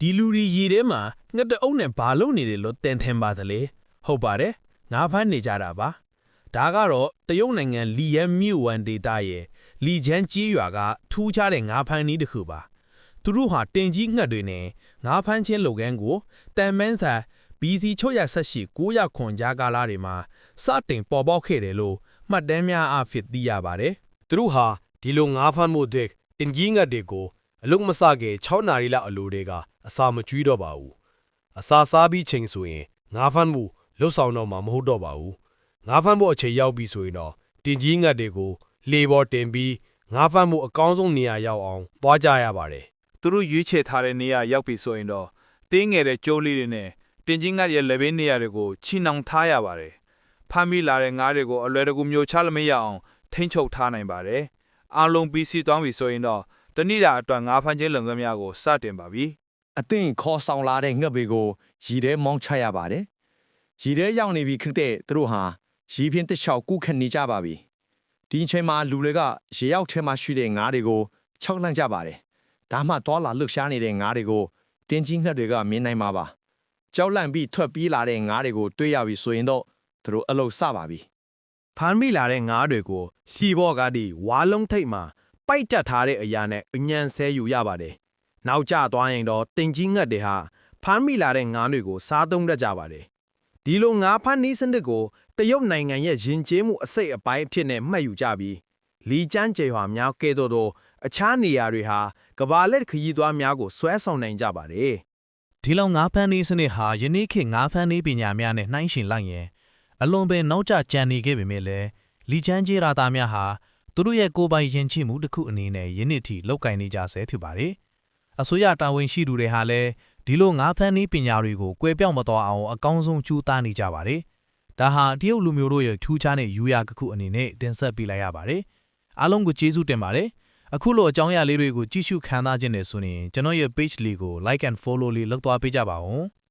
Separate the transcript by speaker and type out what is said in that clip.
Speaker 1: ဒီလူရီရီထဲမှာငှက်တအုပ်နဲ့ဘာလုပ်နေတယ်လို့တင်ထင်ပါသလဲဟုတ်ပါတယ်ငါးဖမ်းနေကြတာပါဒါကတော့တရုတ်နိုင်ငံလီယန်မြို့ဝန်ဒေတာရဲ့လီချန်းကြီးရွာကထူးခြားတဲ့ငါးဖမ်းနည်းတစ်ခုပါသူတို့ဟာတင်ကြီးငှက်တွေနဲ့ငါးဖမ်းခြင်းလုပ်ငန်းကိုတန်မန်းစာ BC 618 900ခွန်ကြားကာလတွေမှာစတင်ပေါ်ပေါက်ခဲ့တယ်လို့မှတ်တမ်းများအဖြစ်သိရပါတယ်
Speaker 2: သူတို့ဟာဒီလိုငါးဖမ်းမှုတဲ့တင်ကြီးငတ်တွေကိုအလုတ်မစခဲ့6နာရီလောက်အလိုတွေက အစာမကျွေးတော့ပါဘူးအစာစားပြီးချိန်ဆိုရင်ငါးဖမ်းမှုလွတ်ဆောင်တော့မှာမဟုတ်တော့ပါဘူးငါးဖမ်းဖို့အချိန်ရောက်ပြီဆိုရင်တော့တင်ကြီးငတ်တွေကိုလေပေါ်တင်ပြီးငါးဖမ်းမှုအကောင်းဆုံးနေရာရောက်အောင်ပွားကြရပါတယ်
Speaker 3: သူတို့ရွေးချယ်ထားတဲ့နေရာရောက်ပြီဆိုရင်တော့တင်းငယ်တဲ့ကျိုးလေးတွေနဲ့တင်ကြီးငတ်ရဲ့လက်ဘေးနေရာတွေကိုချီနှောင်ထားရပါတယ်။ဖမ်းမိလာတဲ့ငါးတွေကိုအလွယ်တကူမျိုးချလို့မရအောင်ထိန်းချုပ်ထားနိုင်ပါတယ်။အားလုံးပြီးစီးသွားပြီဆိုရင်တော့တဏိတာအတွက်ငါးဖမ်းခြင်းလုပ်ငန်းများကိုစတင်ပါပြီ
Speaker 4: အသင်ခေါ်ဆောင်လာတဲ့ငှက်တွေကိုရီထဲမောင်းချရပါတယ်။ရီထဲရောက်နေပြီခက်တဲ့သူတို့ဟာရီဖြင့်တစ်ချောက်ကုခတ်နေကြပါပြီ။ဒီအချိန်မှာလူတွေကရေရောက်ထဲမှာရှိတဲ့ငါးတွေကိုခြောက်လန့်ကြပါတယ်။ဒါမှသွားလာလှုပ်ရှားနေတဲ့ငါးတွေကိုတင်းကြီးငှက်တွေကမြင်နိုင်မှာပါ။ကြောက်လန့်ပြီးထွက်ပြေးလာတဲ့ငါးတွေကိုတွေ့ရပြီဆိုရင်တော့သူတို့အလုစပါပြီ။
Speaker 1: ဖမ်းမိလာတဲ့ငါးတွေကိုရှီဘော့ကဒီဝါလုံးထိတ်မှာပိုက်တက်ထားတဲ့အရာနဲ့အညံဆဲယူရပါတယ်။ နောက်ကျသွားရင်တော့တင်ကြီးငှက်တွေဟာဖမ်းမိလာတဲ့ငါးတွေကိုစားသုံးတတ်ကြပါတယ်။ဒီလိုငါးဖမ်းနည်းစနစ်ကိုတရုတ်နိုင်ငံရဲ့ယဉ်ကျေးမှုအစိတ်အပိုင်းအဖြစ်နဲ့မှတ်ယူကြပြီးလီကျန်းကျေဟွာများကဲ့သို့သောအခြားနေရာတွေဟာကဘာလက်ခရီးသွားများကိုဆွဲဆောင်နိုင်ကြပါတယ်။
Speaker 5: ဒီလောက်ငါးဖမ်းနည်းစနစ်ဟာယနေ့ခေတ်ငါးဖမ်းနည်းပညာများနဲ့နှိုင်းယှဉ်လိုက်ရင်အလွန်ပင်နောက်ကျကျန်နေခဲ့ပေမဲ့လည်းလီချမ်းကြီးရာသားများဟာသူတို့ရဲ့ကိုယ်ပိုင်ယဉ်ကျေးမှုတစ်ခုအနေနဲ့ယနေ့ထိလောက်ကင်နေကြဆဲဖြစ်ပါတယ်။ အစိုးရတာဝန်ရှိသူတွေဟာလည်းဒီလိုငါးဖမ်းနည်းပညာတွေကိုကွယ်ပြောင်းမသွားအောင်အကောင်းဆုံးကြိုးစားနေကြပါတယ်။ဒါဟာတရုတ်လူမျိုးတို့ရဲ့ထူးခြားတဲ့ယူရကခုအနေနဲ့တင်ဆက်ပေးလိုက်ရပါတယ်။အားလုံးကိုကျေးဇူးတင်ပါတယ်။အခုလိုအကြောင်းအရာလေးတွေကိုကြည့်ရှုခံစားခြင်းနဲ့ဆိုရင်ကျွန်တော်ရဲ့ page လေးကို like and follow လေးလုပ်သွားပေးကြပါဦး။